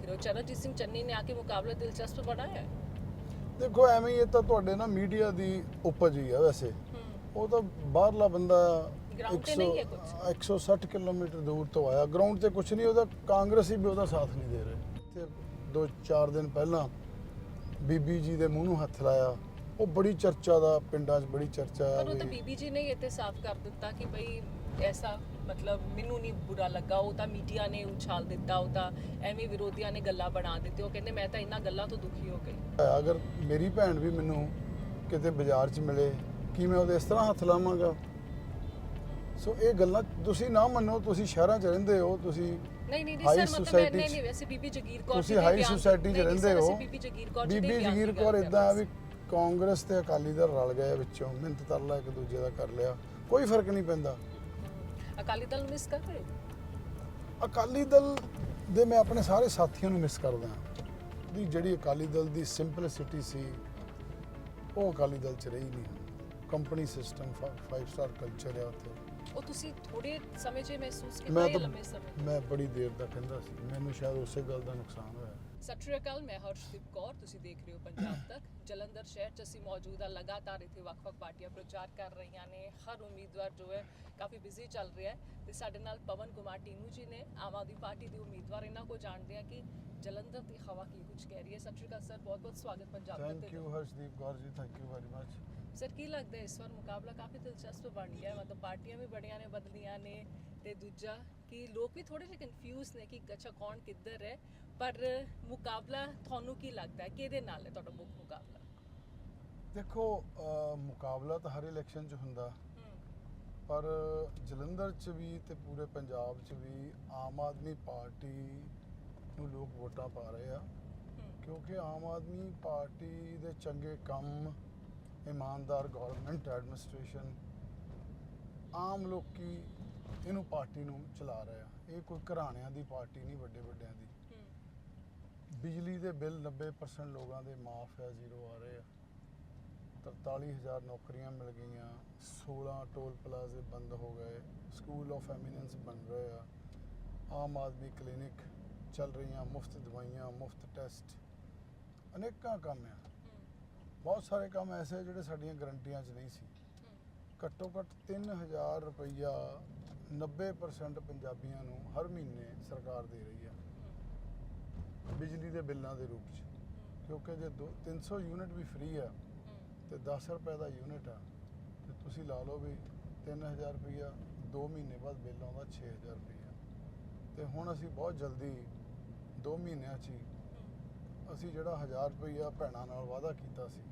ਦੇਖ ਰਹੇ ਹੋ। ਚਰਨਜੀਤ ਸਿੰਘ ਚੰਨੀ ਨੇ ਆ ਕੇ ਮੁਕਾਬਲਾ ਦਿਲਚਸਪ ਬਣਾਇਆ ਹੈ। ਦੇਖੋ ਐਵੇਂ ਹੀ ਇਹ ਤਾਂ ਤੁਹਾਡੇ ਨਾ ਮੀਡੀਆ ਦੀ ਉਪਜ ਹੀ ਆ ਵੈਸੇ। ਉਹ ਤਾਂ ਬਾਹਰਲਾ ਬੰਦਾ Ground ਤੇ 100 ਨਹੀਂ ਹੈ ਕੁਛ। 160 ਕਿਲੋਮੀਟਰ ਦੂਰ ਤੋਂ ਆਇਆ। ਗਰਾਊਂਡ ਤੇ ਕੁਝ ਨਹੀਂ ਉਹਦਾ ਕਾਂਗਰਸੀ ਵੀ ਉਹਦਾ ਸਾਥ ਨਹੀਂ ਦੇ ਰਹੇ। ਤੇ ਦੋ ਚਾਰ ਦਿਨ ਪਹਿਲਾਂ ਬੀਬੀ ਜੀ ਦੇ ਮੂੰਹ ਨੂੰ ਹੱਥ ਲਾਇਆ। ਉਹ ਬੜੀ ਚਰਚਾ ਦਾ ਪਿੰਡਾਂ 'ਚ ਬੜੀ ਚਰਚਾ ਆ ਪਰ ਉਹ ਤਾਂ ਬੀਬੀ ਜੀ ਨੇ ਤੇ ਸਾਫ਼ ਕਰ ਦਿੱਤਾ ਕਿ ਭਈ ਐਸਾ ਮਤਲਬ ਮੈਨੂੰ ਨਹੀਂ ਬੁਰਾ ਲੱਗਾ ਉਹ ਤਾਂ ਮੀਡੀਆ ਨੇ ਉਛਾਲ ਦਿੱਤਾ ਉਹ ਤਾਂ ਐਵੇਂ ਵਿਰੋਧੀਆਂ ਨੇ ਗੱਲਾਂ ਬਣਾ ਦਿੱਤੀ ਉਹ ਕਹਿੰਦੇ ਮੈਂ ਤਾਂ ਇਹਨਾਂ ਗੱਲਾਂ ਤੋਂ ਦੁਖੀ ਹੋ ਗਈ ਅਗਰ ਮੇਰੀ ਭੈਣ ਵੀ ਮੈਨੂੰ ਕਿਤੇ ਬਾਜ਼ਾਰ 'ਚ ਮਿਲੇ ਕੀ ਮੈਂ ਉਹਦੇ ਇਸ ਤਰ੍ਹਾਂ ਹੱਥ ਲਾਵਾਂਗਾ? ਸੋ ਇਹ ਗੱਲਾਂ ਤੁਸੀਂ ਨਾ ਮੰਨੋ ਤੁਸੀਂ ਸ਼ਹਿਰਾਂ 'ਚ ਰਹਿੰਦੇ ਹੋ ਤੁਸੀਂ ਨਹੀਂ ਨਹੀਂ ਸਰ ਮਤਲਬ society ਨਹੀਂ ਵੈਸੇ ਬੀਬੀ ਜਗੀਰ ਕੌਰ ਤੁਸੀਂ ਹਾਈ ਸੁਸਾਇਟੀ 'ਚ ਰਹਿੰਦੇ ਹੋ। ਬੀਬੀ ਜਗੀਰ ਕੌਰ ਜੀ ਬੀਬੀ ਜਗੀਰ ਕੌਰ ਕਰ ਇਦਾਂ ਵੀ ਕਾਂਗਰਸ ਤੇ ਅਕਾਲੀ ਦਲ ਰਲ ਗਏ ਵਿੱਚੋਂ ਮਿਹਨਤ ਤਰਲਾ ਇੱਕ ਦੂਜੇ ਦਾ ਕਰ ਲਿਆ ਕੋਈ ਫ਼ਰਕ ਨਹੀਂ ਪੈਂਦਾ। ਅਕਾਲੀ ਦਲ ਨੂੰ ਮਿਸ ਕਰ ਰਹੇ? ਹੋ? ਅਕਾਲੀ ਦਲ ਦੇ ਮੈਂ ਆਪਣੇ ਸਾਰੇ ਸਾਥੀਆਂ ਨੂੰ ਮਿਸ ਕਰਦਾ ਦੀ ਜਿਹੜੀ ਅਕਾਲੀ ਦਲ ਦੀ ਸਿੰਪਲਿਸਿਟੀ ਸੀ ਉਹ ਅਕਾਲੀ ਦਲ ਚ ਰਹੀ ਨਹੀਂ। ਕੰਪਨੀ ਸਿਸਟਮ 5 ਸਟਾਰ ਕਲਚਰ ਹੈ ਉੱਥੇ। ਉਹ ਤੁਸੀਂ ਥੋੜੇ ਸਮੇਂ 'ਚ ਇਹ ਮਹਿਸੂਸ ਕੀਤਾ ਮੈਂ ਜਾਂ ਤਾਂ ਲੰਮੇ ਸਮੇਂ? ਮੈਂ ਬੜੀ ਦੇਰ ਦਾ ਕਹਿੰਦਾ ਸੀ। ਮੈਨੂੰ ਸ਼ਾਇਦ ਉਸੇ ਗੱਲ ਦਾ ਨੁਕਸਾਨ ਹੋਇਆ। ਸਤਿ ਸ਼੍ਰੀ ਅਕਾਲ ਮੈਂ ਹਰਸ਼ਦੀਪ ਕੌਰ ਤੁਸੀਂ ਦੇਖ ਰਹੇ ਹੋ ਪੰਜਾਬ ਤੱਕ। ਜਲੰਧਰ ਸ਼ਹਿਰ 'ਚ ਅਸੀਂ ਮੌਜੂਦ ਹਾਂ ਲਗਾਤਾਰ ਇੱਥੇ ਵੱਖ-ਵੱਖ ਪਾਰਟੀਆਂ ਪ੍ਰਚਾਰ ਕਰ ਰਹੀਆਂ ਨੇ। ਹਰ ਉਮੀਦਵਾਰ ਜੋ ਹੈ ਕਾਫੀ ਬਿਜ਼ੀ ਚੱਲ ਰਿਹਾ ਹੈ ਤੇ ਸਾਡੇ ਨਾਲ ਪਵਨ ਕੁਮਾਰ ਟੀਨੂ ਜੀ ਨੇ ਆਮ ਆਦਮੀ ਪਾਰਟੀ ਦੇ ਉਮੀਦਵਾਰ। ਇਹਨਾਂ ਕੋਲ ਜਾਣਦੇ ਆ ਕਿ ਜਲੰਧਰ ਦੀ ਹਵਾ ਕੀ ਕੁਝ ਕਹਿ ਰਹੀ ਹੈ। ਸਤਿ ਸ਼੍ਰੀ ਅਕਾਲ ਸਰ ਬਹੁਤ-ਬਹੁਤ ਸਵਾਗਤ ਪੰਜਾਬ ਤੱਕ thank you Harshdeep Kaur ji thank you very much sir ਕੀ ਲੱਗਦਾ ਹੈ ਇਸ ਵਾਰ ਮੁਕਾਬਲਾ ਕਾਫੀ ਦਿਲਚਸਪ ਬਣ ਗਿਆ ਹੈ? ਮਤਲਬ ਪਾਰਟੀਆਂ ਵੀ ਬੜੀਆਂ ਨੇ ਬਦਲੀਆਂ ਨੇ। ਤੇ ਦੂਜਾ ਕਿ ਲੋਕ ਵੀ ਥੋੜੇ ਜਿਹਾ ਕਨਫਿਊਜ਼ ਨੇ ਕਿ ਅੱਛਾ ਕੌਣ ਕਿੱਧਰ ਹੈ ਪਰ ਮੁਕਾਬਲਾ ਤੁਹਾਨੂੰ ਕੀ ਲੱਗਦਾ ਹੈ? ਕਿਹਦੇ ਨਾਲ ਹੈ ਤੁਹਾਡਾ ਮੁੱਖ ਮੁਕਾਬਲਾ? ਦੇਖੋ ਅਹ, ਮੁਕਾਬਲਾ ਤਾਂ ਹਰ ਇਲੈਕਸ਼ਨ 'ਚ ਹੁੰਦਾ। ਪਰ ਜਲੰਧਰ 'ਚ ਵੀ ਤੇ ਪੂਰੇ ਪੰਜਾਬ 'ਚ ਵੀ ਆਮ ਆਦਮੀ ਪਾਰਟੀ ਨੂੰ ਲੋਕ ਵੋਟਾਂ ਪਾ ਰਹੇ ਆ। ਕਿਉਂਕਿ ਆਮ ਆਦਮੀ ਪਾਰਟੀ ਦੇ ਚੰਗੇ ਕੰਮ ਇਮਾਨਦਾਰ ਗਵਰਨਮੈਂਟ ਐਡਮਿਨਿਸਟ੍ਰੇਸ਼ਨ ਆਮ ਲੋਕੀ ਇਹਨੂੰ ਪਾਰਟੀ ਨੂੰ ਚਲਾ ਰਹੇ ਆ। ਇਹ ਕੋਈ ਘਰਾਣਿਆਂ ਦੀ ਪਾਰਟੀ ਨਹੀਂ ਵੱਡੇ ਵੱਡਿਆਂ ਦੀ। ਬਿਜਲੀ ਦੇ ਬਿੱਲ 90% ਲੋਕਾਂ ਦੇ ਮਾਫ ਹੈ ਜ਼ੀਰੋ ਆ ਰਹੇ ਆ। 43000 ਨੌਕਰੀਆਂ ਮਿਲ ਗਈਆਂ 16 ਟੋਲ ਪਲਾਜ਼ੇ ਬੰਦ ਹੋ ਗਏ ਸਕੂਲ ਆਫ ਐਮੀਨੈਂਸ ਬਣ ਰਹੇ ਆ। ਆਮ ਆਦਮੀ ਕਲੀਨਿਕ ਚੱਲ ਰਹੀਆਂ ਮੁਫਤ ਦਵਾਈਆਂ ਮੁਫਤ ਟੈਸਟ। ਅਨੇਕਾਂ ਕੰਮ ਆ। ਬਹੁਤ ਸਾਰੇ ਕੰਮ ਐਸੇ ਜਿਹੜੇ ਸਾਡੀਆਂ ਗਰੰਟੀਆਂ 'ਚ ਨਹੀਂ ਸੀ। ਘੱਟੋ ਘੱਟ 3000 ਰੁਪਈਆ 90% ਪੰਜਾਬੀਆਂ ਨੂੰ ਹਰ ਮਹੀਨੇ ਸਰਕਾਰ ਦੇ ਰਹੀ ਆ ਬਿਜਲੀ ਦੇ ਬਿੱਲਾਂ ਦੇ ਰੂਪ 'ਚ। ਕਿਉਂਕਿ ਜੇ ਦੋ- 300 ਯੂਨਿਟ ਵੀ ਫ੍ਰੀ ਆ, ਤੇ 10 ਰੁਪਏ ਦਾ ਯੂਨਿਟ ਆ, ਤੇ ਤੁਸੀਂ ਲਾ ਲਓ ਵੀ 3000 ਰੁਪਈਆ 2 ਮਹੀਨੇ ਬਾਅਦ ਬਿੱਲ ਆਉਂਦਾ 6000 ਰੁਪਈਆ। ਤੇ ਹੁਣ ਅਸੀਂ ਬਹੁਤ ਜਲਦੀ 2 ਮਹੀਨਿਆਂ 'ਚ ਹੀ ਅਸੀਂ ਜਿਹੜਾ 1000 ਰੁਪਈਆ ਭੈਣਾਂ ਨਾਲ ਵਾਅਦਾ ਕੀਤਾ ਸੀ,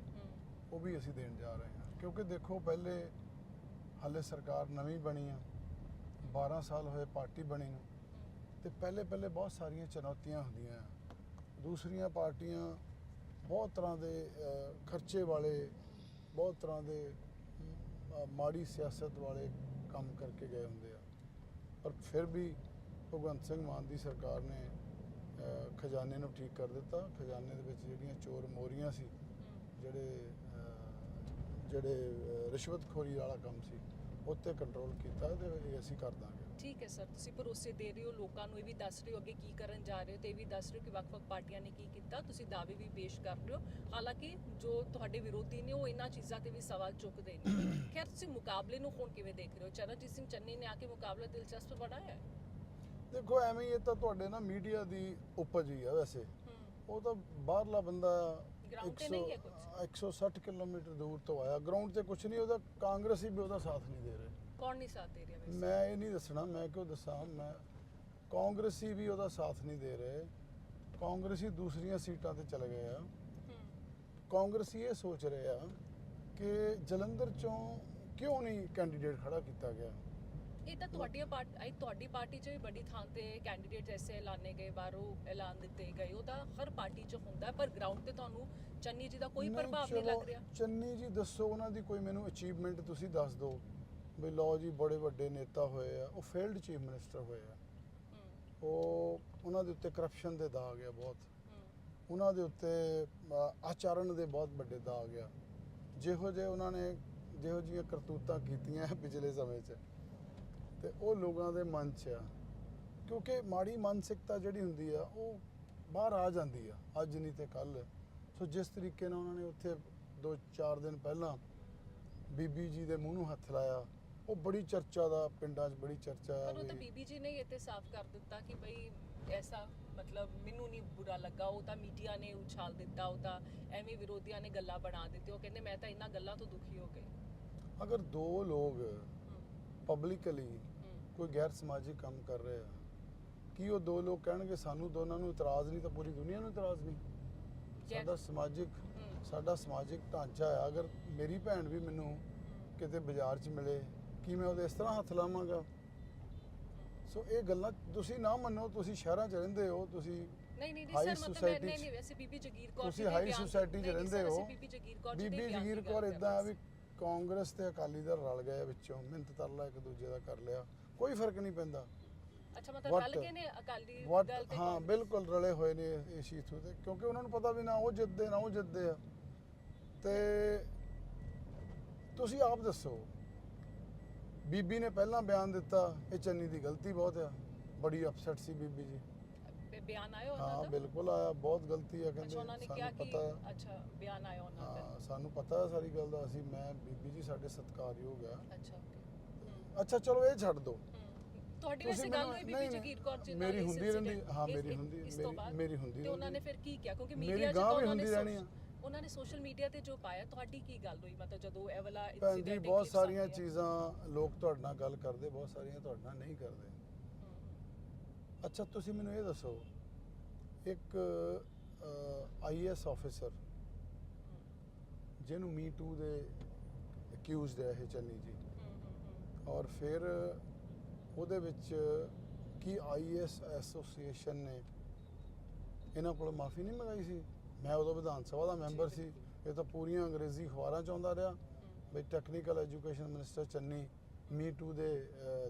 ਉਹ ਵੀ ਅਸੀਂ ਦੇਣ ਜਾ ਰਹੇ ਹਾਂ। ਕਿਉਂਕਿ ਦੇਖੋ, ਪਹਿਲੇ ਹਾਲੇ ਸਰਕਾਰ ਨਵੀਂ ਬਣੀ ਆ। 12 ਸਾਲ ਹੋਏ ਪਾਰਟੀ ਬਣੀ ਨੂੰ ਤੇ ਪਹਿਲੇ ਪਹਿਲੇ ਬਹੁਤ ਸਾਰੀਆਂ ਚੁਣੌਤੀਆਂ ਹੁੰਦੀਆਂ। ਆ ਦੂਸਰੀਆਂ ਪਾਰਟੀਆਂ ਬਹੁਤ ਤਰ੍ਹਾਂ ਦੇ ਖਰਚੇ ਵਾਲੇ, ਬਹੁਤ ਤਰ੍ਹਾਂ ਦੇ ਮਾੜੀ ਸਿਆਸਤ ਵਾਲੇ ਕੰਮ ਕਰਕੇ ਗਏ ਹੁੰਦੇ ਆ। ਪਰ ਫਿਰ ਵੀ ਭਗਵੰਤ ਸਿੰਘ ਮਾਨ ਦੀ ਸਰਕਾਰ ਨੇ ਖਜ਼ਾਨੇ ਨੂੰ ਠੀਕ ਕਰ ਦਿੱਤਾ। ਖਜ਼ਾਨੇ ਦੇ ਵਿੱਚ ਜਿਹੜੀਆਂ ਚੋਰ ਮੋਰੀਆਂ ਸੀ, ਜਿਹੜੇ ਜਿਹੜੇ ਰਿਸ਼ਵਤਖੋਰੀ ਵਾਲਾ ਕੰਮ ਸੀ ਉੱਤੇ ਕੰਟਰੋਲ ਕੀਤਾ ਤੇ ਇਹ ਅਸੀਂ ਕਰ ਦਾਂਗੇ। ਠੀਕ ਹੈ ਸਰ ਤੁਸੀਂ ਭਰੋਸੇ ਦੇ ਰਹੇ ਹੋ ਲੋਕਾਂ ਨੂੰ ਇਹ ਵੀ ਦੱਸ ਰਹੇ ਹੋ ਅੱਗੇ ਕੀ ਕਰਨ ਜਾ ਰਹੇ ਹੋ ਤੇ ਇਹ ਵੀ ਦੱਸ ਰਹੇ ਹੋ ਕਿ ਵੱਖ-ਵੱਖ ਪਾਰਟੀਆਂ ਨੇ ਕੀ ਕੀਤਾ ਤੁਸੀਂ ਦਾਅਵੇ ਵੀ ਪੇਸ਼ ਕਰ ਰਹੇ ਹੋ। ਹਾਲਾਂਕਿ ਜੋ ਤੁਹਾਡੇ ਵਿਰੋਧੀ ਨੇ ਉਹ ਇਹਨਾਂ ਚੀਜ਼ਾਂ ਤੇ ਵੀ ਸਵਾਲ ਚੁੱਕਦੇ ਨੇ। ਖੈਰ ਤੁਸੀਂ ਮੁਕਾਬਲੇ ਨੂੰ ਹੁਣ ਕਿਵੇਂ ਦੇਖ ਰਹੇ ਹੋ? ਚਰਨਜੀਤ ਸਿੰਘ ਚੰਨੀ ਨੇ ਆ ਕੇ ਮੁਕਾਬਲਾ ਦਿਲਚਸਪ ਬਣਾਇਆ ਹੈ? ਦੇਖੋ ਐਵੇਂ ਇਹ ਤਾਂ ਤੁਹਾਡੇ ਨਾ ਮੀਡੀਆ ਦੀ ਉਪਜ ਹੀ ਆ ਵੈਸੇ। ਉਹ ਤਾਂ ਬਾਹਰਲਾ ਬੰਦਾ Ground ਤੇ ਨਹੀਂ ਹੈ ਕੁਛ। 160 ਕਿਲੋਮੀਟਰ ਦੂਰ ਤੋਂ ਆਇਆ। ਗਰਾਊਂਡ ਤੇ ਕੁਝ ਨਹੀਂ ਉਹਦਾ ਕਾਂਗਰਸੀ ਵੀ ਉਹਦਾ ਸਾਥ ਨਹੀਂ ਦੇ ਰਹੇ। ਕੌਣ ਨਹੀਂ ਸਾਥ ਦੇ ਰਿਹਾ ਵੈਸੇ? ਮੈਂ ਇਹ ਨਹੀਂ ਦੱਸਣਾ ਮੈਂ ਕਿਉਂ ਦੱਸਾਂ? ਮੈਂ ਕਾਂਗਰਸੀ ਵੀ ਉਹਦਾ ਸਾਥ ਨਹੀਂ ਦੇ ਰਹੇ। ਕਾਂਗਰਸੀ ਦੂਸਰੀਆਂ ਸੀਟਾਂ ਤੇ ਚਲੇ ਗਏ ਆ। ਹੂੰ। ਕਾਂਗਰਸੀ ਇਹ ਸੋਚ ਰਹੇ ਆ ਕਿ ਜਲੰਧਰ ਚੋਂ ਕਿਉਂ ਨਹੀਂ ਕੈਂਡੀਡੇਟ ਖੜਾ ਕੀਤਾ ਗਿਆ? ਇਹ ਤਾਂ ਤੁਹਾਡੀ ਪਾਰਟੀ ਤੁਹਾਡੀ ਪਾਰਟੀ 'ਚ ਵੀ ਬੜੀ ਥਾਂ ਤੇ ਕੈਂਡੀਡੇਟ ਐਸੇ ਐਲਾਨੇ ਗਏ ਬਾਹਰੋਂ ਐਲਾਨ ਦਿੱਤੇ ਗਏ। ਉਹ ਤਾਂ ਹਰ ਪਾਰਟੀ 'ਚ ਹੁੰਦਾ ਹੈ, ਪਰ ਗਰਾਊਂਡ ਤੇ ਤੁਹਾਨੂੰ ਚੰਨੀ ਜੀ ਦਾ ਕੋਈ ਨਹੀਂ, ਪ੍ਰਭਾਵ ਨਹੀਂ ਚਲੋ, ਲੱਗ ਰਿਹਾ। ਚੰਨੀ ਜੀ ਦੱਸੋ ਉਹਨਾਂ ਦੀ ਕੋਈ ਮੈਨੂੰ ਅਚੀਵਮੈਂਟ ਤੁਸੀਂ ਦੱਸ ਦਿਓ। ਵੀ ਲਓ ਜੀ ਬੜੇ ਵੱਡੇ ਨੇਤਾ ਹੋਏ ਆ ਉਹ ਫੀਲਡ ਚੀਫ ਮਿਨਿਸਟਰ ਹੋਏ ਆ। ਹੂੰ। ਉਹ ਉਹਨਾਂ ਦੇ ਉੱਤੇ ਕਰਪਸ਼ਨ ਦੇ ਦਾਗ ਆ ਬਹੁਤ। ਹੂੰ। ਉਹਨਾਂ ਦੇ ਉੱਤੇ ਅ, ਆਚਰਣ ਦੇ ਬਹੁਤ ਵੱਡੇ ਦਾਗ ਆ। ਜਿਹੋ ਜਿਹੇ ਉਹਨਾਂ ਨੇ ਜਿਹੋ ਜਿਹੀਆਂ ਕਰਤੂਤਾਂ ਕੀਤੀਆਂ ਪਿਛਲੇ ਸਮੇਂ 'ਚ। ਤੇ ਉਹ ਲੋਕਾਂ ਦੇ ਮਨ 'ਚ ਆ। ਕਿਉਂਕਿ ਮਾੜੀ ਮਾਨਸਿਕਤਾ ਜਿਹੜੀ ਹੁੰਦੀ ਆ ਉਹ ਬਾਹਰ ਆ ਜਾਂਦੀ ਆ ਅੱਜ ਨਹੀਂ ਤੇ ਕੱਲ ਸੋ ਜਿਸ ਤਰੀਕੇ ਨਾਲ ਉਹਨਾਂ ਨੇ ਉੱਥੇ 2-4 ਦਿਨ ਪਹਿਲਾਂ ਬੀਬੀ ਜੀ ਦੇ ਮੂੰਹ ਨੂੰ ਹੱਥ ਲਾਇਆ ਉਹ ਬੜੀ ਚਰਚਾ ਦਾ ਪਿੰਡਾਂ 'ਚ ਬੜੀ ਚਰਚਾ ਆ ਪਰ ਉਹ ਤਾਂ ਬੀਬੀ ਜੀ ਨੇ ਤੇ ਸਾਫ਼ ਕਰ ਦਿੱਤਾ ਕਿ ਭਈ ਐਸਾ ਮਤਲਬ ਮੈਨੂੰ ਨਹੀਂ ਬੁਰਾ ਲੱਗਾ ਉਹ ਤਾਂ ਮੀਡੀਆ ਨੇ ਉਛਾਲ ਦਿੱਤਾ ਉਹ ਤਾਂ ਐਵੇਂ ਵਿਰੋਧੀਆਂ ਨੇ ਗੱਲਾਂ ਬਣਾ ਦਿੱਤੀ ਉਹ ਕਹਿੰਦੇ ਮੈਂ ਤਾਂ ਇਹਨਾਂ ਗੱਲਾਂ ਤੋਂ ਦੁਖੀ ਹੋ ਗਈ। ਅਗਰ ਦੋ ਲੋਕ ਪਬਲਿਕਲੀ ਕੋਈ ਗੈਰ ਸਮਾਜਿਕ ਕੰਮ ਕਰ ਰਹੇ। ਆ ਕੀ ਉਹ ਦੋ ਲੋਕ ਕਹਿਣਗੇ ਸਾਨੂੰ ਦੋਨਾਂ ਨੂੰ ਇਤਰਾਜ਼ ਨਹੀਂ ਤਾਂ ਪੂਰੀ ਦੁਨੀਆ ਨੂੰ ਇਤਰਾਜ਼ ਨਹੀਂ? ਸਾਡਾ ਸਮਾਜਿਕ ਸਾਡਾ ਸਮਾਜਿਕ ਢਾਂਚਾ ਹੈ ਅਗਰ ਮੇਰੀ ਭੈਣ ਵੀ ਮੈਨੂੰ ਕਿਤੇ ਬਾਜ਼ਾਰ 'ਚ ਮਿਲੇ ਕੀ ਮੈਂ ਉਹਦੇ ਇਸ ਤਰ੍ਹਾਂ ਹੱਥ ਲਾਵਾਂਗਾ? ਸੋ ਇਹ ਗੱਲਾਂ ਤੁਸੀਂ ਨਾ ਮੰਨੋ ਤੁਸੀਂ ਸ਼ਹਿਰਾਂ 'ਚ ਰਹਿੰਦੇ ਹੋ ਤੁਸੀਂ ਨਹੀਂ ਨਹੀਂ ਸਰ ਮਤਲਬ ਨਹੀਂ ਨਹੀਂ ਵੈਸੇ ਬੀਬੀ ਜਗੀਰ ਕੌਰ ਤੁਸੀਂ ਹਾਈ ਸੁਸਾਇਟੀ 'ਚ ਰਹਿੰਦੇ ਹੋ। ਬੀਬੀ ਜਗੀਰ ਕੌਰ ਬੀਬੀ ਜਗੀਰ ਕੌਰ ਇਦਾਂ ਵੀ ਕਾਂਗਰਸ ਤੇ ਅਕਾਲੀ ਦਲ ਰਲ ਗਏ ਵਿੱਚੋਂ ਮਿੰਤ ਤਰਲਾ ਇੱਕ ਦੂਜੇ ਦਾ ਕਰ ਲਿਆ ਕੋਈ ਫ਼ਰਕ ਨਹੀਂ ਪੈਂਦਾ। ਅੱਛਾ ਮਤਲਬ ਰਲ ਕੇ ਨੇ ਅਕਾਲੀ ਦਲ ਤੇ ਹਾਂ ਕਾਂਗਰਸ। ਬਿਲਕੁਲ ਰਲੇ ਹੋਏ ਨੇ ਇਸ ਇਸ਼ੂ ਤੇ ਕਿਉਂਕਿ ਉਹਨਾਂ ਨੂੰ ਪਤਾ ਵੀ ਨਾ ਉਹ ਜਿੱਤਦੇ ਨਾ ਉਹ ਜਿੱਤਦੇ ਆ ਤੇ ਤੁਸੀਂ ਆਪ ਦੱਸੋ ਬੀਬੀ ਨੇ ਪਹਿਲਾਂ ਬਿਆਨ ਦਿੱਤਾ ਇਹ ਚੰਨੀ ਦੀ ਗਲਤੀ ਬਹੁਤ ਆ ਬੜੀ ਅਪਸੈਟ ਸੀ ਬੀਬੀ ਜੀ ਬਿਆਨ ਆਇਆ ਉਹਨਾਂ ਹਾਂ ਦਾ? ਬਿਲਕੁਲ ਆਇਆ ਬਹੁਤ ਗਲਤੀ ਆ ਅੱਛਾ ਕਹਿੰਦੇ ਉਹਨਾਂ ਨੇ ਕਿਹਾ ਸਾਨੂੰ ਕਿ ਪਤਾ ਅੱਛਾ ਬਿਆਨ ਆਇਆ ਉਹਨਾਂ ਦਾ। ਹਾਂ ਸਾਨੂੰ ਪਤਾ ਹੈ ਸਾਰੀ ਗੱਲ ਦਾ ਅਸੀਂ ਮੈਂ ਬੀਬੀ ਜੀ ਸਾਡੇ ਸਤਿਕਾਰਯੋਗ ਆ। ਅੱਛਾ okay। ਅੱਛਾ ਚਲੋ ਇਹ ਛੱਡ ਦਿਓ ਹਮ, ਤੁਹਾਡੀ ਤੁਸੀਂ ਵੈਸੇ ਗੱਲ ਮੈਨੂੰ- ਹੋਈ ਬੀਬੀ ਨਹੀਂ, ਜਗੀਰ ਕੌਰ ਜੀ ਨਾਲ ਮੇਰੀ ਇਸ ਹੁੰਦੀ ਰਹਿੰਦੀ, ਹਾਂ, ਇਸ- ਮੇਰੀ ਇਸ- ਹੁੰਦੀ- ਇਸ ਤੋਂ ਮੇਰੀ- ਬਾਅਦ? ਮੇਰੀ ਹੁੰਦੀ ਤੇ ਉਹਨਾਂ ਨੇ ਰਹਿੰਦੀ। ਫਿਰ ਕੀ ਕਿਹਾ? ਕਿਉਂਕਿ ਮੇਰੀ ਮੀਡੀਆ 'ਚ ਗਾਂਹ ਤਾਂ ਵੀ ਉਹਨਾਂ ਨੇ ਹੁੰਦੀ ਰਹਿਣੀ ਸੋਸ਼- ਉਹਨਾਂ ਨੇ ਸੋਸ਼ਲ ਮੀਡੀਆ ਤੇ ਜੋ ਪਾਇਆ ਤੁਹਾਡੀ ਕੀ ਗੱਲ ਹੋਈ? ਮਤਲਬ ਜਦੋਂ ਇਹ ਵਾਲਾ ਭੈਣ ਜੀ incident, ਬਹੁਤ clips ਸਾਰੀਆਂ ਆਉਂਦੀਆਂ। ਚੀਜ਼ਾਂ ਲੋਕ ਤੁਹਾਡੇ ਨਾਲ ਗੱਲ ਕਰਦੇ ਬਹੁਤ ਸਾਰੀਆਂ ਤੁਹਾਡੇ ਨਾਲ ਨਹੀਂ ਕਰਦੇ। ਹਮ, ਅੱਛਾ ਤੁਸੀਂ ਮੈਨੂੰ ਇਹ ਦੱਸੋ ਇੱਕ ਆਈਐਸ ਆਫੀਸਰ ਹਮ, ਜਿਹਨੂੰ ਮੀ ਟੂ ਦੇ ਅਕਿਊਜ਼ਡ ਹੈ ਇਹ ਚੰਨੀ ਜੀ। ਔਰ ਫਿਰ ਉਹਦੇ ਵਿੱਚ ਕੀ ਆਈਐਸ ਐਸੋਸੀਏਸ਼ਨ ਨੇ ਇਹਨਾਂ ਕੋਲ ਮਾਫੀ ਨਹੀਂ ਮੰਗਾਈ ਸੀ? ਮੈਂ ਉਦੋਂ ਵਿਧਾਨ ਸਭਾ ਦਾ ਮੈਂਬਰ ਸੀ। ਇਹ ਤਾਂ ਪੂਰੀਆਂ ਅੰਗਰੇਜ਼ੀ ਅਖਬਾਰਾਂ ਚਾਹੁੰਦਾ ਰਿਹਾ। ਵੀ technical education minister Channi me too ਦੇ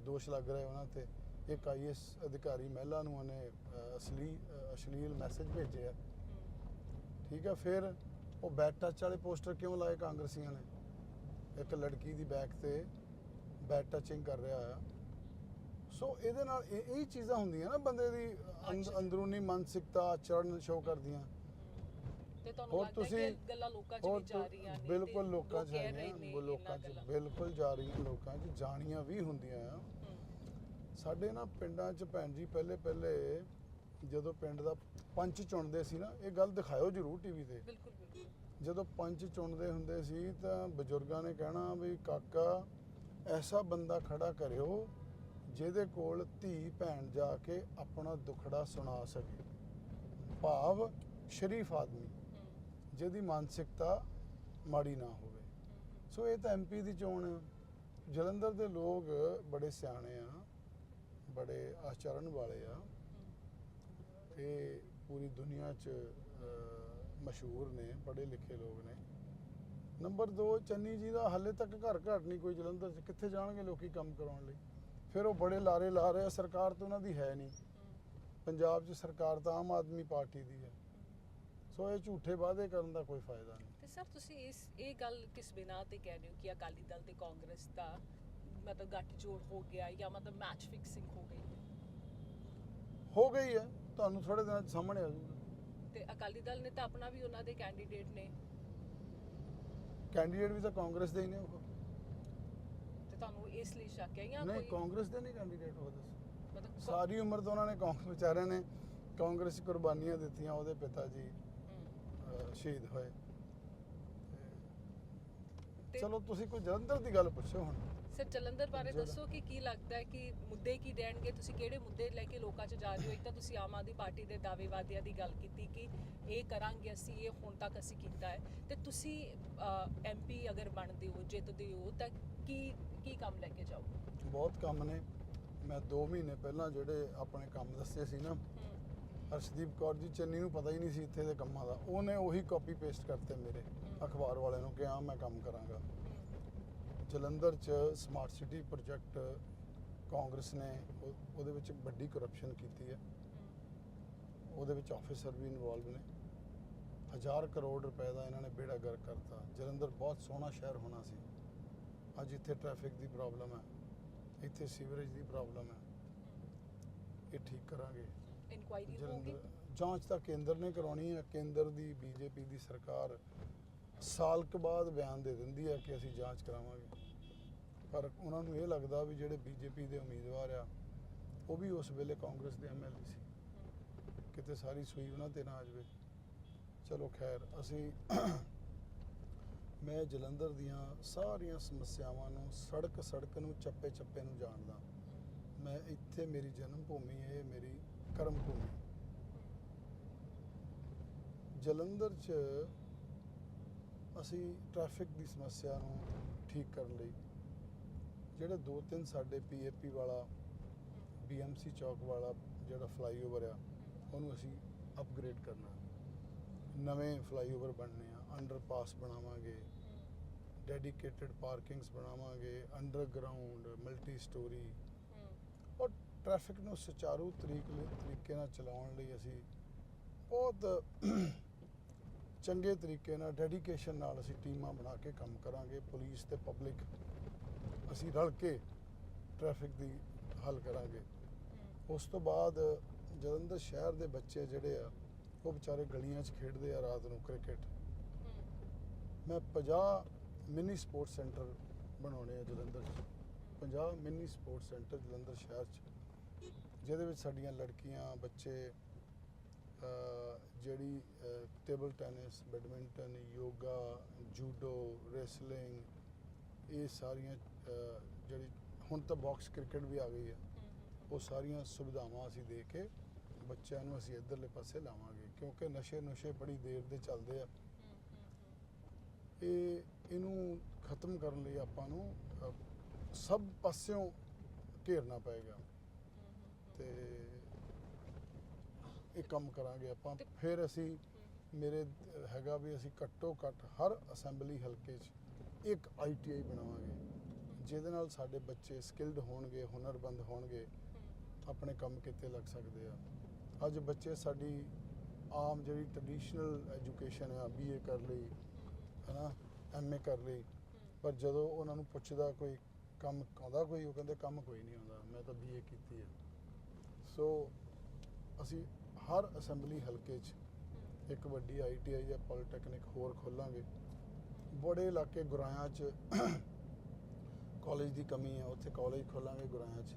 ਦੋਸ਼ ਲੱਗ ਰਹੇ ਉਹਨਾਂ ਤੇ। ਇੱਕ ਆਈਐਸ ਅਧਿਕਾਰੀ ਮਹਿਲਾ ਨੂੰ ਉਹਨੇ ਅਸਲੀ ਅਸ਼ਲੀਲ ਮੈਸੇਜ ਭੇਜੇ ਆ ਹਮ, ਠੀਕ ਹੈ ਫਿਰ ਉਹ ਬੈਟ ਟੱਚ ਵਾਲੇ ਪੋਸਟਰ ਕਿਉਂ ਲਾਏ ਕਾਂਗਰਸੀਆਂ ਨੇ ਇੱਕ ਲੜਕੀ ਦੀ ਬੈਕ ਤੇ ਬੈਟ ਟੱਚਿੰਗ ਕਰ ਰਿਹਾ ਆ ਸੋ ਇਹਦੇ ਨਾਲ ਇਹ ਇਹ ਚੀਜ਼ਾਂ ਹੁੰਦੀਆਂ ਨਾ ਬੰਦੇ ਦੀ। ਅੰਦਰੂਨੀ ਮਾਨਸਿਕਤਾ ਆਚਰਣ ਸ਼ੋ ਕਰਦੀਆਂ ਹਮ। ਤੇ ਤੁਹਾਨੂੰ ਹੋਰ ਲੱਗਦਾ ਕਿ ਤੁਸੀਂ- ਇਹ ਗੱਲਾਂ ਲੋਕਾਂ 'ਚ ਵੀ ਜਾ ਰਹੀਆਂ ਨੇ ਤੇ ਬਿਲਕੁਲ ਲੋਕਾਂ ਚ ਨੇ ਲੋਕਾਂ। ਬਿਲਕੁਲ ਜਾ ਰਹੀਆਂ ਲੋਕਾਂ ਚ ਜਾਣੀਆਂ ਵੀ ਹੁੰਦੀਆਂ ਆ ਸਾਡੇ ਨਾ ਪਿੰਡਾਂ 'ਚ ਭੈਣ ਜੀ ਪਹਿਲੇ ਪਹਿਲੇ ਜਦੋਂ ਪਿੰਡ ਦਾ ਪੰਚ ਚੁਣਦੇ ਸੀ ਨਾ ਇਹ ਗੱਲ ਦਿਖਾਇਓ ਜ਼ਰੂਰ ਟੀਵੀ ਤੇ। ਬਿਲਕੁਲ ਬਿਲਕੁਲ। ਜਦੋਂ ਪੰਚ ਚੁਣਦੇ ਹੁੰਦੇ ਸੀ ਤਾਂ ਬਜ਼ੁਰਗਾਂ ਨੇ ਕਹਿਣਾ ਵੀ ਕਾਕਾ ਐਸਾ ਬੰਦਾ ਖੜਾ ਕਰਿਓ ਜਿਹਦੇ ਕੋਲ ਧੀ ਭੈਣ ਜਾ ਕੇ ਆਪਣਾ ਦੁਖੜਾ ਸੁਣਾ ਸਕੇ। ਭਾਵ ਸ਼ਰੀਫ ਆਦਮੀ ਜਿਹਦੀ ਮਾਨਸਿਕਤਾ ਮਾੜੀ ਨਾ ਹੋਵੇ। ਸੋ ਇਹ ਤਾਂ ਐਮਪੀ ਦੀ ਚੋਣ ਹੈ ਜਲੰਧਰ ਦੇ ਲੋਕ ਬੜੇ ਸਿਆਣੇ ਆ। ਬੜੇ ਆਚਰਣ ਵਾਲੇ ਆ। ਇਹ ਪੂਰੀ ਦੁਨੀਆ 'ਚ ਮਸ਼ਹੂਰ ਨੇ, ਪੜ੍ਹੇ ਲਿਖੇ ਲੋਕ ਨੇ। ਨੰਬਰ 2 ਚੰਨੀ ਜੀ ਦਾ ਹਾਲੇ ਤੱਕ ਘਰ ਘਰ ਨਹੀਂ ਕੋਈ ਜਲੰਧਰ 'ਚ। ਕਿੱਥੇ ਜਾਣਗੇ ਲੋਕੀ ਕੰਮ ਕਰਾਉਣ ਲਈ? ਫਿਰ ਉਹ ਬੜੇ ਲਾਰੇ ਲਾ ਰਹੇ ਆ। ਸਰਕਾਰ ਤਾਂ ਉਹਨਾਂ ਦੀ ਹੈ ਨਹੀਂ। ਪੰਜਾਬ 'ਚ ਸਰਕਾਰ ਤਾਂ ਆਮ ਆਦਮੀ ਪਾਰਟੀ ਦੀ ਹੈ। ਸੋ ਇਹ ਝੂਠੇ ਵਾਅਦੇ ਕਰਨ ਦਾ ਕੋਈ ਫਾਇਦਾ ਨਹੀਂ। ਤੇ ਸਰ, ਤੁਸੀਂ ਇਸ, ਇਹ ਗੱਲ ਕਿਸ ਬਿਨਾ ਤੇ ਕਹਿ ਰਹੇ ਹੋ ਕਿ ਅਕਾਲੀ ਦਲ ਤੇ ਕਾਂਗਰਸ ਦਾ ਮਤਲਬ ਗੱਠਜੋੜ ਹੋ ਗਿਆ ਜਾਂ ਮਤਲਬ ਮੈਚ ਫਿਕਸਿੰਗ ਹੋ ਗਈ। ਹੈ ਗਈ ਹੈ ਤੁਹਾਨੂੰ ਥੋੜੇ ਦਿਨਾਂ 'ਚ ਸਾਹਮਣੇ ਆ ਜਾਊਗਾ। ਤੇ ਅਕਾਲੀ ਦਲ ਨੇ ਤਾਂ ਆਪਣਾ ਵੀ ਉਹਨਾਂ ਦੇ ਕੈਂਡੀਡੇਟ ਨੇ। ਕੈਂਡੀਡੇਟ ਵੀ ਤਾਂ ਕਾਂਗਰਸ ਦੇ ਹੀ ਨੇ ਉਹ। ਤੇ ਤੁਹਾਨੂੰ ਇਸ ਲਈ ਸ਼ੱਕ ਹੈ ਜਾਂ ਨਹੀਂ ਕੋਈ ਕਾਂਗਰਸ ਦੇ ਨਹੀਂ ਕੈਂਡੀਡੇਟ ਉਹ ਦੱਸੋ। ਮਤਲਬ ਕੋ- ਸਾਰੀ ਉਮਰ ਤਾਂ ਉਹਨਾਂ ਨੇ ਕਾਂਗਰਸ ਵਿਚਾਰਿਆਂ ਨੇ ਕਾਂਗਰਸੀ ਕੁਰਬਾਨੀਆਂ ਦਿੱਤੀਆਂ ਉਹਦੇ ਪਿਤਾ ਜੀ ਹਮ, ਅਹ, ਸ਼ਹੀਦ ਹੋਏ। ਤੇ ਚਲੋ ਤੁਸੀਂ ਕੋਈ ਜਲੰਧਰ ਦੀ ਗੱਲ ਪੁੱਛੋ ਹੁਣ। ਸਰ ਜਲੰਧਰ ਬਾਰੇ ਦੱਸੋ ਕਿ ਕੀ ਲੱਗਦਾ ਹੈ ਕਿ ਮੁੱਦੇ ਕੀ ਰਹਿਣਗੇ ਤੁਸੀਂ ਕਿਹੜੇ ਮੁੱਦੇ ਲੈ ਕੇ ਲੋਕਾਂ 'ਚ ਜਾ ਰਹੇ ਹੋ? ਇੱਕ ਤਾਂ ਤੁਸੀਂ ਆਮ ਆਦਮੀ ਪਾਰਟੀ ਦੇ ਦਾਅਵੇ ਵਾਅਦਿਆਂ ਦੀ ਗੱਲ ਕੀਤੀ ਕਿ ਇਹ ਕਰਾਂਗੇ ਅਸੀਂ ਇਹ ਹੁਣ ਤੱਕ ਅਸੀਂ ਕੀਤਾ ਹੈ। ਤੇ ਤੁਸੀਂ ਐਮਪੀ ਅਗਰ ਬਣਦੇ ਹੋ ਜਿੱਤਦੇ ਹੋ ਤਾਂ ਕੀ ਕੀ ਕੰਮ ਲੈ ਕੇ ਜਾਓ ਬਹੁਤ ਕੰਮ ਨੇ। ਮੈਂ 2 ਮਹੀਨੇ ਪਹਿਲਾਂ ਜਿਹੜੇ ਆਪਣੇ ਕੰਮ ਦੱਸੇ ਸੀ ਨਾ ਹਰਸ਼ਦੀਪ ਕੌਰ ਜੀ ਚੰਨੀ ਨੂੰ ਪਤਾ ਹੀ ਨਹੀਂ ਸੀ ਇੱਥੇ ਦੇ ਕੰਮਾਂ ਦਾ। ਉਹਨੇ ਉਹੀ ਕਾਪੀ ਪੇਸਟ ਕਰਤੇ ਮੇਰੇ ਅਖਬਾਰ ਵਾਲਿਆਂ ਨੂੰ ਕਿ ਹਾਂ ਮੈਂ ਕੰਮ ਕਰਾਂਗਾ। ਜਲੰਧਰ 'ਚ ਸਮਾਰਟ ਸਿਟੀ ਪ੍ਰੋਜੈਕਟ ਕਾਂਗਰਸ ਨੇ ਉਹ- ਉਹਦੇ ਵਿੱਚ ਵੱਡੀ ਕਰਪਸ਼ਨ ਕੀਤੀ ਹੈ। ਉਹਦੇ ਵਿੱਚ ਆਫੀਸਰ ਵੀ ਇਨਵੋਲਵ ਨੇ। ਹਜ਼ਾਰ ਕਰੋੜ ਰੁਪਏ ਦਾ ਇਹਨਾਂ ਨੇ ਬੇੜਾ ਗਰਕ ਕਰਤਾ। ਜਲੰਧਰ ਬਹੁਤ ਸੋਹਣਾ ਸ਼ਹਿਰ ਹੋਣਾ ਸੀ। ਅੱਜ ਇੱਥੇ ਟ੍ਰੈਫਿਕ ਦੀ ਪ੍ਰੋਬਲਮ ਹੈ। ਇੱਥੇ ਸੀਵਰੇਜ ਦੀ ਪ੍ਰੋਬਲਮ ਹੈ। ਇਹ ਠੀਕ ਕਰਾਂਗੇ। ਇਨਕੁਆਇਰੀ ਹੋਊਗੀ? ਜਲੰਧਰ ਜਾਂਚ ਤਾਂ ਕੇਂਦਰ ਨੇ ਕਰਾਉਣੀ ਹੈ। ਕੇਂਦਰ ਦੀ ਬੀਜੇਪੀ ਦੀ ਸਰਕਾਰ ਸਾਲ ਕੁ ਬਾਅਦ ਬਿਆਨ ਦੇ ਦਿੰਦੀ ਹੈ ਕਿ ਅਸੀਂ ਜਾਂਚ ਕਰਾਵਾਂਗੇ। ਪਰ ਉਹਨਾਂ ਨੂੰ ਇਹ ਲੱਗਦਾ ਵੀ ਜਿਹੜੇ ਬੀਜੇਪੀ ਦੇ ਉਮੀਦਵਾਰ ਆ, ਉਹ ਵੀ ਉਸ ਵੇਲੇ ਕਾਂਗਰਸ ਦੇ ਐਮਐਲਏ ਸੀ। ਕਿਤੇ ਸਾਰੀ ਸੂਈ ਉਹਨਾਂ ਤੇ ਨਾ ਆ ਜਾਵੇ। ਚਲੋ ਖੈਰ, ਅਸੀਂ ਮੈਂ ਜਲੰਧਰ ਦੀਆਂ ਸਾਰੀਆਂ ਸਮੱਸਿਆਵਾਂ ਨੂੰ ਸੜਕ ਸੜਕ ਨੂੰ ਚੱਪੇ ਚੱਪੇ ਨੂੰ ਜਾਣਦਾ। ਮੈਂ ਇੱਥੇ ਮੇਰੀ ਜਨਮ ਭੂਮੀ ਹੈ ਮੇਰੀ ਕਰਮ ਭੂਮੀ। ਜਲੰਧਰ 'ਚ ਅਸੀਂ ਟ੍ਰੈਫਿਕ ਦੀ ਸਮੱਸਿਆ ਨੂੰ ਠੀਕ ਕਰਨ ਲਈ ਜਿਹੜੇ ਦੋ ਤਿੰਨ ਸਾਡੇ ਪੀਏਪੀ ਵਾਲਾ ਬੀਐਮਸੀ ਚੌਕ ਵਾਲਾ ਜਿਹੜਾ ਫਲਾਈਓਵਰ ਆ, ਉਹਨੂੰ ਅਸੀਂ ਅਪਗ੍ਰੇਡ ਕਰਨਾ। ਨਵੇਂ ਫਲਾਈਓਵਰ ਬਣਨੇ ਆ ਅੰਡਰਪਾਸ ਬਣਾਵਾਂਗੇ ਡੈਡੀਕੇਟਿਡ ਪਾਰਕਿੰਗਸ ਬਣਾਵਾਂਗੇ ਅੰਡਰਗਰਾਉਂਡ ਮਲਟੀ ਸਟੋਰੀ ਔਰ ਟ੍ਰੈਫਿਕ ਨੂੰ ਸੁਚਾਰੂ ਤਰੀਕੇ ਤਰੀਕੇ ਨਾਲ ਚਲਾਉਣ ਲਈ ਅਸੀਂ ਬਹੁਤ ਚੰਗੇ ਤਰੀਕੇ ਨਾਲ ਡੈਡੀਕੇਸ਼ਨ ਨਾਲ ਅਸੀਂ ਟੀਮਾਂ ਬਣਾ ਕੇ ਕੰਮ ਕਰਾਂਗੇ, ਪੁਲਿਸ ਤੇ ਪਬਲਿਕ ਅਸੀਂ ਰਲ ਕੇ ਟ੍ਰੈਫਿਕ ਦੀ ਹੱਲ ਕਰਾਂਗੇ। ਉਸ ਤੋਂ ਬਾਅਦ ਜਲੰਧਰ ਸ਼ਹਿਰ ਦੇ ਬੱਚੇ ਜਿਹੜੇ ਆ ਉਹ ਵਿਚਾਰੇ ਗਲੀਆਂ 'ਚ ਖੇਡਦੇ ਆ ਰਾਤ ਨੂੰ ਕ੍ਰਿਕਟ। ਮੈਂ 50 ਮਿੰਨੀ ਸਪੋਰਟਸ ਸੈਂਟਰ ਬਣਾਉਣੇ ਆ ਜਲੰਧਰ 'ਚ। 50 ਮਿੰਨੀ ਸਪੋਰਟਸ ਸੈਂਟਰ ਜਲੰਧਰ ਸ਼ਹਿਰ 'ਚ। ਜਿਹਦੇ ਵਿੱਚ ਸਾਡੀਆਂ ਲੜਕੀਆਂ ਬੱਚੇ ਜਿਹੜੀ table tennis badminton yoga judo wrestling ਇਹ ਸਾਰੀਆਂ ਜਿਹੜੀ ਹੁਣ ਤਾਂ ਬਾਕਸ ਕ੍ਰਿਕਟ ਵੀ ਆ ਗਈ ਹੈ। ਉਹ ਸਾਰੀਆਂ ਸੁਵਿਧਾਵਾਂ ਅਸੀਂ ਦੇ ਕੇ ਬੱਚਿਆਂ ਨੂੰ ਅਸੀਂ ਇਧਰਲੇ ਪਾਸੇ ਲਾਵਾਂਗੇ ਕਿਉਂਕਿ ਨਸ਼ੇ ਨੁਸ਼ੇ ਬੜੀ ਦੇਰ ਦੇ ਚੱਲਦੇ ਆ। ਇਹ ਇਹਨੂੰ ਖਤਮ ਕਰਨ ਲਈ ਆਪਾਂ ਨੂੰ ਸਭ ਪਾਸਿਓਂ ਘੇਰਨਾ ਪਏਗਾ ਤੇ ਇਹ ਕੰਮ ਕਰਾਂਗੇ ਆਪਾਂ। ਫਿਰ ਅਸੀਂ ਮੇਰੇ ਹੈਗਾ ਵੀ ਅਸੀਂ ਘੱਟੋ ਘੱਟ ਹਰ ਅਸੈਂਬਲੀ ਹਲਕੇ 'ਚ ਇੱਕ ਆਈਟੀਆਈ ਬਣਾਵਾਂਗੇ। ਜਿਹਦੇ ਨਾਲ ਸਾਡੇ ਬੱਚੇ ਸਕਿਲਡ ਹੋਣਗੇ ਹੁਨਰਬੰਦ ਹੋਣਗੇ ਆਪਣੇ ਕੰਮ ਕਿਤੇ ਲੱਗ ਸਕਦੇ ਆ। ਅੱਜ ਬੱਚੇ ਸਾਡੀ ਆਮ ਜਿਹੜੀ ਟ੍ਰੈਡੀਸ਼ਨਲ ਐਜੂਕੇਸ਼ਨ ਆ ਬੀਏ ਕਰ ਲਈ ਹਨਾ ਐਮਏ ਕਰ ਲਈ ਪਰ ਜਦੋਂ ਉਹਨਾਂ ਨੂੰ ਪੁੱਛਦਾ ਕੋਈ ਕੰਮ ਆਉਂਦਾ ਕੋਈ ਉਹ ਕਹਿੰਦੇ ਕੰਮ ਕੋਈ ਨਹੀਂ ਆਉਂਦਾ ਮੈਂ ਤਾਂ ਬੀਏ ਕੀਤੀ ਹੈ ਸੋ ਅਸੀਂ ਹਰ ਅਸੈਂਬਲੀ ਹਲਕੇ 'ਚ ਇੱਕ ਵੱਡੀ ਆਈਟੀਆਈ ਜਾਂ ਪੋਲੀਟੈਕਨਿਕ ਹੋਰ ਖੋਲਾਂਗੇ। ਬੜੇ ਇਲਾਕੇ ਗੁਰਾਇਆਂ 'ਚ ਕਾਲਜ ਦੀ ਕਮੀ ਹੈ ਉੱਥੇ ਕਾਲਜ ਖੋਲਾਂਗੇ ਗੁਰਾਇਆਂ 'ਚ।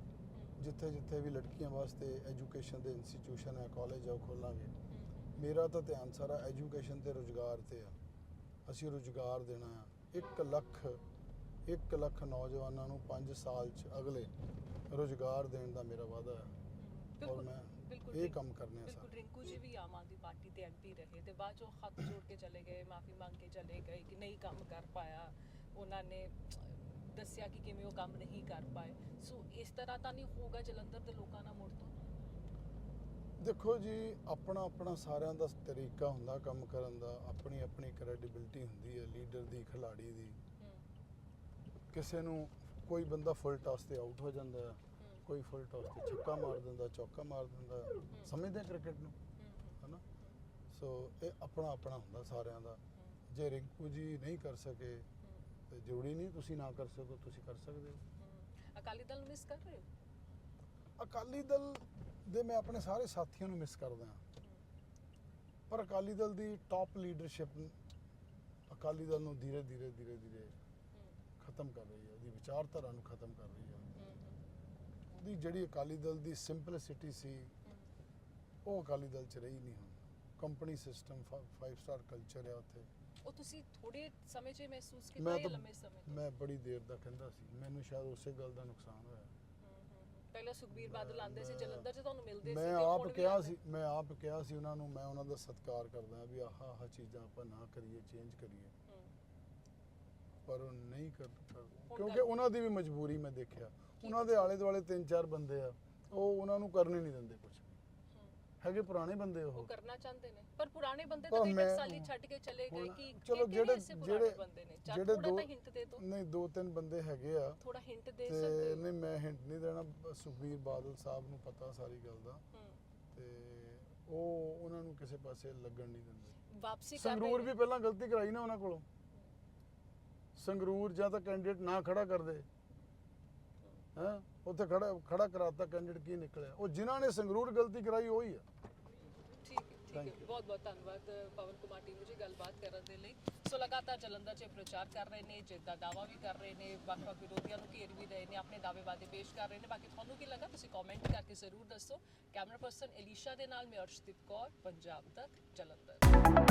ਜਿੱਥੇ ਜਿੱਥੇ ਵੀ ਲੜਕੀਆਂ ਵਾਸਤੇ ਐਜੂਕੇਸ਼ਨ ਦੇ ਇੰਸਟੀਚਿਊਸ਼ਨ ਹੈ ਕਾਲਜ ਆ ਖੋਲਾਂਗੇ। ਮੇਰਾ ਤਾਂ ਧਿਆਨ ਸਾਰਾ ਐਜੂਕੇਸ਼ਨ ਤੇ ਰੁਜ਼ਗਾਰ ਤੇ ਆ। ਅਸੀਂ ਰੁਜ਼ਗਾਰ ਦੇਣਾ ਆ। 1 ਲੱਖ 1 ਲੱਖ ਨੌਜਵਾਨਾਂ ਨੂੰ 5 ਸਾਲ 'ਚ ਅਗਲੇ ਰੁਜ਼ਗਾਰ ਦੇਣ ਦਾ ਮੇਰਾ ਵਾਅਦਾ ਹੈ। ਔਰ ਬਿਲਕੁਲ, ਮੈਂ ਬਿਲਕੁਲ ਇਹ ਕੰਮ ਕਰਨੇ ਆ ਬਿਲਕੁਲ ਸਾਰੇ। ਰਿੰਕੂ ਜੀ ਵੀ ਆਮ ਆਦਮੀ ਪਾਰਟੀ ਦੇ ਐਮਪੀ ਰਹੇ ਤੇ ਬਾਅਦ ਚੋਂ ਹੱਥ ਜੋੜ ਕੇ ਚਲੇ ਗਏ ਮਾਫੀ ਮੰਗ ਕੇ ਚਲੇ ਗਏ ਕਿ ਨਹੀਂ ਕੰਮ ਕਰ ਪਾਇਆ। ਉਹਨਾਂ ਨੇ ਦੱਸਿਆ ਕਿ ਕਿਵੇਂ ਉਹ ਕੰਮ ਨਹੀਂ ਕਰ ਪਾਏ। ਸੋ ਇਸ ਤਰ੍ਹਾਂ ਤਾਂ ਨਹੀਂ ਹੋਊਗਾ ਜਲੰਧਰ ਦੇ ਲੋਕਾਂ ਨਾਲ ਮੁੜ ਤੋਂ? ਦੇਖੋ ਜੀ, ਆਪਣਾ ਆਪਣਾ ਸਾਰਿਆਂ ਦਾ ਤਰੀਕਾ ਹੁੰਦਾ ਕੰਮ ਕਰਨ ਦਾ। ਆਪਣੀ ਆਪਣੀ ਕ੍ਰੈਡੀਬਿਲਟੀ ਹੁੰਦੀ ਹੈ ਲੀਡਰ ਦੀ ਖਿਲਾੜੀ ਦੀ। ਕਿਸੇ ਨੂੰ ਕੋਈ ਬੰਦਾ ਫੁੱਲ ਟਾਸ ਤੇ ਆਊਟ ਹੋ ਜਾਂਦਾ ਹੈ। ਕੋਈ ਫੁੱਲ ਟਾਸ ਤੇ ਛੱਕਾ ਮਾਰ ਦਿੰਦਾ, ਚੌਕਾ ਮਾਰ ਦਿੰਦਾ। ਸਮਝਦੇ ਕ੍ਰਿਕਟ ਨੂੰ, ਹਨਾ? ਸੋ ਇਹ ਆਪਣਾ ਆਪਣਾ ਹੁੰਦਾ ਸਾਰਿਆਂ ਦਾ। ਜੇ ਰਿੰਕੂ ਜੀ ਨਹੀਂ ਕਰ ਸਕੇ ਜ਼ਰੂਰੀ ਨਹੀਂ ਤੁਸੀਂ ਨਾ ਕਰ ਸਕੋ ਤੁਸੀਂ ਕਰ ਸਕਦੇ ਹੋ। ਅਕਾਲੀ ਦਲ ਨੂੰ ਮਿਸ ਕਰ ਰਹੇ ਹੋ? ਅਕਾਲੀ ਦਲ ਦੇ ਮੈਂ ਆਪਣੇ ਸਾਰੇ ਸਾਥੀਆਂ ਨੂੰ ਮਿਸ ਕਰਦਾ ਹਾਂ। ਪਰ ਅਕਾਲੀ ਦਲ ਦੀ ਟਾਪ ਲੀਡਰਸ਼ਿਪ ਅਕਾਲੀ ਦਲ ਨੂੰ ਧੀਰੇ ਧੀਰੇ ਧੀਰੇ ਧੀਰੇ ਖਤਮ ਕਰ ਰਹੀ ਹੈ ਉਹਦੀ ਵਿਚਾਰਧਾਰਾ ਨੂੰ ਖਤਮ ਕਰ ਰਹੀ ਹੈ। ਉਹਦੀ ਜਿਹੜੀ ਅਕਾਲੀ ਦਲ ਦੀ ਸਿੰਪਲਿਸਿਟੀ ਸੀ ਉਹ ਅਕਾਲੀ ਦਲ ਚ ਰਹੀ ਨਹੀਂ ਹੁਣ। ਕੰਪਨੀ ਸਿਸਟਮ 5 ਸਟਾਰ ਕਲਚਰ ਹੈ ਉੱਥੇ। ਉਹ ਤੁਸੀਂ ਥੋੜੇ ਸਮੇਂ 'ਚ ਹੀ ਮਹਿਸੂਸ ਕੀਤਾ ਜਾਂ ਲੰਮੇ ਸਮੇਂ ਤੋਂ? ਮੈਂ ਬੜੀ ਦੇਰ ਦਾ ਕਹਿੰਦਾ ਸੀ। ਮੈਨੂੰ ਸ਼ਾਇਦ ਉਸੇ ਗੱਲ ਦਾ ਨੁਕਸਾਨ ਹੋਇਆ। ਪਹਿਲਾਂ ਸੁਖਬੀਰ ਬਾਦਲ ਆਂਦੇ ਸੀ ਜਲੰਧਰ 'ਚ ਤੁਹਾਨੂੰ ਮਿਲਦੇ ਸੀ ਮੈਂ ਆਪ ਕਿਹਾ। ਸੀ ਮੈਂ ਆਪ ਕਿਹਾ ਸੀ ਉਹਨਾਂ ਨੂੰ ਮੈਂ ਉਹਨਾਂ ਦਾ ਸਤਿਕਾਰ ਕਰਦਾ ਵੀ ਆਹ ਆਹ ਚੀਜ਼ਾਂ ਆਪਾਂ ਨਾ ਕਰੀਏ ਚੇਂਜ ਕਰੀਏ। ਪਰ ਉਹ ਨਹੀਂ ਕਰ ਕਿਉਂਕਿ ਉਹਨਾਂ ਦੀ ਵੀ ਮਜਬੂਰੀ ਮੈਂ ਦੇਖਿਆ। ਉਹਨਾਂ ਦੇ ਆਲੇ ਦੁਆਲੇ ਤਿੰਨ ਚਾਰ ਬੰਦੇ ਆ ਉਹ ਉਹਨਾਂ ਨੂੰ ਕਰਨ ਹੀ ਨਹੀਂ ਦਿੰਦੇ ਕੁਝ। ਹੈਗੇ ਪੁਰਾਣੇ ਬੰਦੇ ਉਹ। ਉਹ ਕਰਨਾ ਚਾਹੁੰਦੇ ਨੇ। ਪਰ ਪੁਰਾਣੇ ਬੰਦੇ ਤਾਂ ਮੈਂ- ਸਾਲੀ ਛੱਡ ਕੇ ਚਲੇ ਗਏ ਕਿ ਚਲੋ ਜਿਹੜੇ ਜਿਹੜੇ ਬੰਦੇ ਨੇ? ਜਿਹੜੇ ਥੋੜਾ ਦੋ ਤਾਂ ਹਿੰਟ ਦੇ। ਦਿਓ ਨਹੀਂ ਦੋ ਤਿੰਨ ਬੰਦੇ ਹੈਗੇ ਆ। ਥੋੜਾ ਹਿੰਟ ਦੇ ਸਕਦੇ ਨਹੀਂ ਮੈਂ ਹਿੰਟ ਨਹੀਂ ਦੇਣਾ ਸੁਖਬੀਰ ਬਾਦਲ ਸਾਹਿਬ ਨੂੰ ਪਤਾ ਸਾਰੀ ਗੱਲ ਦਾ। ਤੇ ਉਹ ਉਹਨਾਂ ਨੂੰ ਕਿਸੇ ਪਾਸੇ ਲੱਗਣ ਨਹੀਂ ਦਿੰਦੇ। ਵਾਪਸੀ ਕਰ ਸੰਗਰੂਰ ਵੀ ਪਹਿਲਾਂ ਗਲਤੀ ਕਰਾਈ ਨਾ ਉਹਨਾਂ ਕੋਲੋਂ। ਸੰਗਰੂਰ ਜਾਂ ਤਾਂ ਕੈਂਡੀਡੇਟ ਨਾ ਖੜਾ ਕਰਦੇ ਹੈਂ? ਉੱਥੇ ਖੜਾ ਖੜਾ ਕਰਾਤਾ ਕੈਂਡੀਡੇਟ ਕੀ ਨਿਕਲਿਆ। ਉਹ ਜਿਨ੍ਹਾਂ ਨੇ ਸੰਗਰੂਰ ਗਲਤੀ ਕਰਾਈ ਉਹੀ ਆ। ਠੀਕ ਹੈ ਠੀਕ. ਬਹੁਤ ਬਹੁਤ ਧੰਨਵਾਦ ਪਵਨ ਕੁਮਾਰ ਟੀਨੂ ਜੀ ਗੱਲਬਾਤ ਕਰਨ ਦੇ ਲਈ। ਸੋ ਲਗਾਤਾਰ ਜਲੰਧਰ 'ਚ ਪ੍ਰਚਾਰ ਕਰ ਰਹੇ ਨੇ ਜਿੱਦਾਂ ਦਾਵਾ ਵੀ ਕਰ ਰਹੇ ਨੇ ਵੱਖ-ਵੱਖ ਵਿਰੋਧੀਆਂ ਨੂੰ ਘੇਰ ਵੀ ਰਹੇ ਨੇ ਆਪਣੇ ਦਾਅਵੇ ਵਾਦੇ ਪੇਸ਼ ਕਰ ਰਹੇ ਨੇ। ਬਾਕੀ ਤੁਹਾਨੂੰ ਕੀ ਲੱਗਾ ਤੁਸੀਂ ਕਮੈਂਟ ਕਰਕੇ ਜ਼ਰੂਰ ਦੱਸੋ। ਕੈਮਰਾ ਪਰਸਨ ਐਲੀਸ਼ਾ ਦੇ ਨਾਲ ਮੈਂ ਅਰਸ਼ਦੀਪ ਕੌਰ ਪੰਜਾਬ ਤੱਕ ਜਲੰਧਰ।